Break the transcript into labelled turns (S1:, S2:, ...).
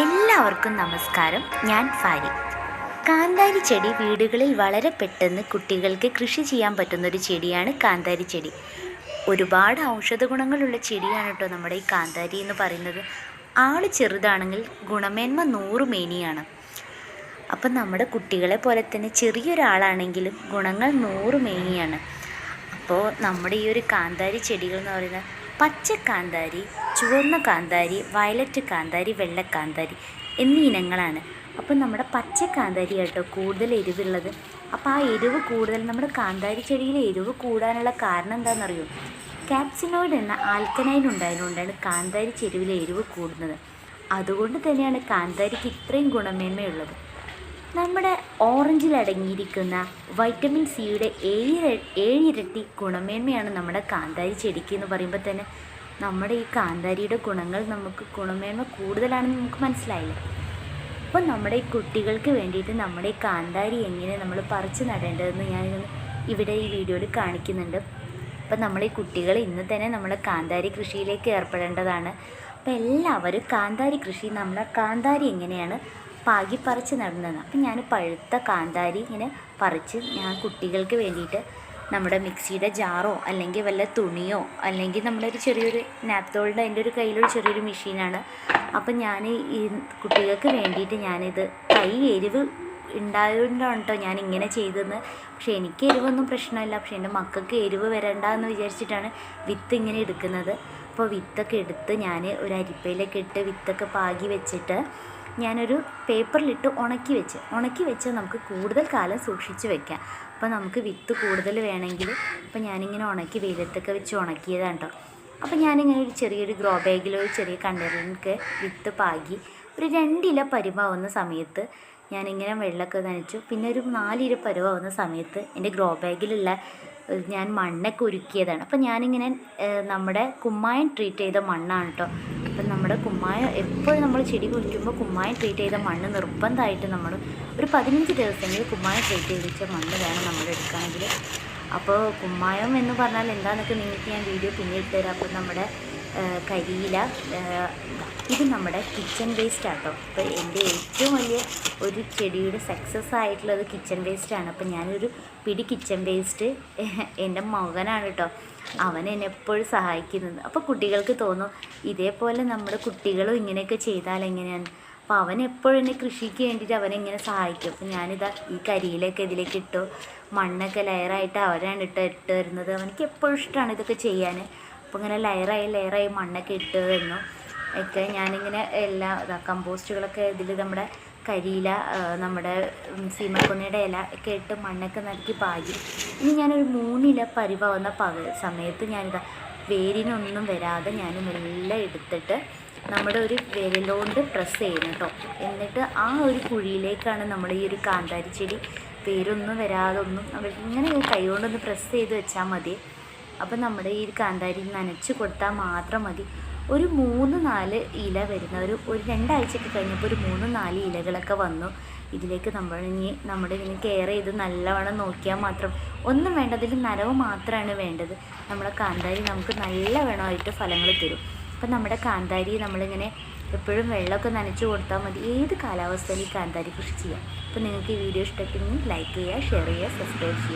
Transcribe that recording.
S1: എല്ലാവർക്കും നമസ്കാരം. ഞാൻ ഫാരി. കാന്താരി ചെടി വീടുകളിൽ വളരെ പെട്ടെന്ന് കുട്ടികൾക്ക് കൃഷി ചെയ്യാൻ പറ്റുന്ന ഒരു ചെടിയാണ് കാന്താരി ചെടി. ഒരുപാട് ഔഷധ ഗുണങ്ങളുള്ള ചെടിയാണ് കേട്ടോ നമ്മുടെ ഈ കാന്താരി എന്ന് പറയുന്നത്. ആൾ ചെറുതാണെങ്കിൽ ഗുണമേന്മ നൂറ് മേനിയാണ്. അപ്പം നമ്മുടെ കുട്ടികളെ പോലെ തന്നെ ചെറിയൊരാളാണെങ്കിലും ഗുണങ്ങൾ നൂറ് മേനിയാണ്. അപ്പോൾ നമ്മുടെ ഈ ഒരു കാന്താരി ചെടികൾ എന്ന് പറയുന്നത് പച്ച കാന്താരി ചുവന്ന കാന്താരി വയലറ്റ് കാന്താരി വെള്ള കാന്താരി എന്നീ ഇനങ്ങളാണ്. അപ്പം നമ്മുടെ പച്ച കാന്താരി കേട്ടോ കൂടുതൽ എരിവുള്ളത്. അപ്പോൾ ആ എരിവ് കൂടുതൽ നമ്മുടെ കാന്താരി ചെടിയിലെ എരിവ് കൂടാനുള്ള കാരണം എന്താണെന്നറിയോ? കാപ്സിനോയിഡ് എന്ന ആൽക്കനൈൻ ഉണ്ടായതുകൊണ്ടാണ് കാന്താരി ചെരുവിലെ എരിവ് കൂടുന്നത്. അതുകൊണ്ട് തന്നെയാണ് കാന്താരിക്ക് ഇത്രയും ഗുണമേന്മയുള്ളത്. നമ്മുടെ ഓറഞ്ചിൽ അടങ്ങിയിരിക്കുന്ന വൈറ്റമിൻ സിയുടെ ഏഴ് ഏഴിരട്ടി ഗുണമേന്മയാണ് നമ്മുടെ കാന്താരി ചെടിക്ക് എന്ന് പറയുമ്പോൾ തന്നെ നമ്മുടെ ഈ കാന്താരിയുടെ ഗുണങ്ങൾ നമുക്ക് ഗുണമേന്മ കൂടുതലാണെന്ന് നമുക്ക് മനസ്സിലായില്ലേ. അപ്പോൾ നമ്മുടെ ഈ കുട്ടികൾക്ക് വേണ്ടിയിട്ട് നമ്മുടെ ഈ കാന്താരി എങ്ങനെ നമ്മൾ പറിച്ചു നടേണ്ടതെന്ന് ഞാൻ ഇവിടെ ഈ വീഡിയോയിൽ കാണിക്കുന്നുണ്ട്. അപ്പം നമ്മൾ ഈ കുട്ടികൾ ഇന്ന് തന്നെ നമ്മൾ കാന്താരി കൃഷിയിലേക്ക് ഏർപ്പെടേണ്ടതാണ്. അപ്പോൾ എല്ലാവരും കാന്താരി കൃഷി നമ്മളെ കാന്താരി എങ്ങനെയാണ് പാകി പറിച്ച് നടന്നതാണ്. അപ്പം ഞാൻ പഴുത്ത കാന്താരി ഇങ്ങനെ പറിച്ച് ഞാൻ കുട്ടികൾക്ക് വേണ്ടിയിട്ട് നമ്മുടെ മിക്സിയുടെ ജാറോ അല്ലെങ്കിൽ വല്ല തുണിയോ അല്ലെങ്കിൽ നമ്മുടെ ഒരു ചെറിയൊരു നാപ്തോളിന്റെ എന്റെ ഒരു കയ്യിലൊരു ചെറിയൊരു മെഷീനാണ്. അപ്പം ഞാൻ ഈ കുട്ടികൾക്ക് വേണ്ടിയിട്ട് ഞാനിത് കൈ എരിവ് ഉണ്ടായതുകൊണ്ടാണ് കേട്ടോ ഞാൻ ഇങ്ങനെ ചെയ്തതെന്ന്. പക്ഷേ എനിക്ക് എരിവൊന്നും പ്രശ്നമില്ല. പക്ഷേ എന്റെ മക്കൾക്ക് എരിവ് വരണ്ട എന്ന് വിചാരിച്ചിട്ടാണ് വിത്ത് ഇങ്ങനെ എടുക്കുന്നത്. അപ്പോൾ വിത്തൊക്കെ എടുത്ത് ഞാൻ ഒരു അരിപ്പയിലൊക്കെ ഇട്ട് വിത്തൊക്കെ പാകി വെച്ചിട്ട് ഞാനൊരു പേപ്പറിലിട്ട് ഉണക്കി വെച്ച് ഉണക്കി വെച്ച് നമുക്ക് കൂടുതൽ കാലം സൂക്ഷിച്ച് വെക്കാം. അപ്പോൾ നമുക്ക് വിത്ത് കൂടുതൽ വേണമെങ്കിൽ അപ്പോൾ ഞാനിങ്ങനെ ഉണക്കി വെയിലത്തൊക്കെ വെച്ച് ഉണക്കിയതാണ് കേട്ടോ അപ്പോൾ ഞാനിങ്ങനെ ഒരു ചെറിയൊരു ഗ്രോ ബാഗിലോ ഒരു ചെറിയ കണ്ടെയ്നറിലേക്ക് വിത്ത് പാകി ഒരു രണ്ടില പരിമാവുന്ന സമയത്ത് ഞാനിങ്ങനെ വെള്ളമൊക്കെ നനച്ചു. പിന്നെ ഒരു നാലിര പരുവാവുന്ന സമയത്ത് എന്റെ ഗ്രോ ബാഗിലുള്ള ഞാൻ മണ്ണൊക്കെ ഒരുക്കിയതാണ് അപ്പം ഞാനിങ്ങനെ നമ്മുടെ കുമ്മായം ട്രീറ്റ് ചെയ്ത മണ്ണാണ് കേട്ടോ അപ്പം കുമ്മായം എപ്പോഴും നമ്മൾ ചെടി കുഴിക്കുമ്പോൾ കുമ്മായം ട്രീറ്റ് ചെയ്ത മണ്ണ് നിർബന്ധമായിട്ട് നമ്മൾ ഒരു പതിനഞ്ച് ദിവസമെങ്കിലും കുമ്മായം ട്രീറ്റ് ചെയ്ത് വെച്ച മണ്ണ് വേണം നമ്മൾ എടുക്കുകയാണെങ്കിൽ അപ്പോൾ കുമ്മായം എന്ന് പറഞ്ഞാൽ എന്താണെന്നൊക്കെ നിങ്ങൾക്ക് ഞാൻ വീഡിയോ പിന്നീട് തരാം. അപ്പോൾ നമ്മുടെ കരിയില ഇത് നമ്മുടെ കിച്ചൺ വേസ്റ്റ് ആട്ടോ. അപ്പോൾ എന്റെ ഏറ്റവും വലിയ ഒരു ചെടിയുടെ സക്സസ് ആയിട്ടുള്ളത് കിച്ചൺ വേസ്റ്റാണ് അപ്പോൾ ഞാനൊരു പിടി കിച്ചൺ വേസ്റ്റ് എന്റെ മകനാണ് കേട്ടോ. അവൻ എപ്പോഴും സഹായിക്കുന്നത് അപ്പോൾ കുട്ടികൾക്ക് തോന്നും ഇതേപോലെ നമ്മുടെ കുട്ടികളും ഇങ്ങനെയൊക്കെ ചെയ്താൽ എങ്ങനെയാണ് അപ്പോൾ അവൻ എപ്പോഴും എന്നെ കൃഷിക്ക് വേണ്ടിയിട്ട് അവനെങ്ങനെ സഹായിക്കും. അപ്പോൾ ഞാനിതാ ഈ കരിയിലൊക്കെ ഇതിലേക്ക് ഇട്ടു. മണ്ണൊക്കെ ലെയറായിട്ട് അവരാണ് ഇട്ട് ഇട്ട് വരുന്നത്. അവനിക്ക് എപ്പോഴും ഇഷ്ടമാണ് ഇതൊക്കെ ചെയ്യാൻ. അപ്പോൾ ഇങ്ങനെ ലെയറായി ലെയറായി മണ്ണൊക്കെ ഇട്ട് തന്നു. ഒക്കെ ഞാനിങ്ങനെ എല്ലാ കമ്പോസ്റ്റുകളൊക്കെ ഇതിൽ നമ്മുടെ കരിയില നമ്മുടെ സീമക്കൊന്നയുടെ ഇല ഒക്കെ ഇട്ട് മണ്ണൊക്കെ നൽകി പാകി. ഇനി ഞാനൊരു മൂന്നില പരിവാകുന്ന പക സമയത്ത് ഞാനിതാ വേരിനൊന്നും വരാതെ ഞാൻ മെല്ലെ എടുത്തിട്ട് നമ്മുടെ ഒരു വിരലോണ്ട് പ്രസ് ചെയ്യണം കേട്ടോ എന്നിട്ട് ആ ഒരു കുഴിയിലേക്കാണ് നമ്മൾ ഈ ഒരു കാന്താരി ചെടി വേരൊന്നും വരാതെ ഒന്നും ഇങ്ങനെ കൈകൊണ്ടൊന്ന് പ്രസ് ചെയ്ത് വെച്ചാൽ മതി. അപ്പം നമ്മുടെ ഈ കാന്താരി നനച്ച് കൊടുത്താൽ മാത്രം മതി. ഒരു മൂന്ന് നാല് ഇല വരുന്ന ഒരു ഒരു രണ്ടാഴ്ചയൊക്കെ കഴിഞ്ഞപ്പോൾ ഒരു മൂന്ന് നാല് ഇലകളൊക്കെ വന്നു. ഇതിലേക്ക് നമ്മൾ ഇനി നമ്മുടെ ഇതിന് കെയർ ചെയ്ത് നല്ലവണ്ണം നോക്കിയാൽ മാത്രം ഒന്നും വേണ്ട അതിൽ നനവ് മാത്രമാണ് വേണ്ടത്. നമ്മുടെ കാന്താരി നമുക്ക് നല്ല വേണമായിട്ട് ഫലങ്ങൾ തരും. അപ്പം നമ്മുടെ കാന്താരി നമ്മളിങ്ങനെ എപ്പോഴും വെള്ളമൊക്കെ നനച്ച് കൊടുത്താൽ മതി. ഏത് കാലാവസ്ഥയിൽ കാന്താരി കൃഷി ചെയ്യാം. അപ്പോൾ നിങ്ങൾക്ക് ഈ വീഡിയോ ഇഷ്ടപ്പെട്ടെങ്കിൽ ലൈക്ക് ചെയ്യുക ഷെയർ ചെയ്യുക സബ്സ്ക്രൈബ് ചെയ്യുക.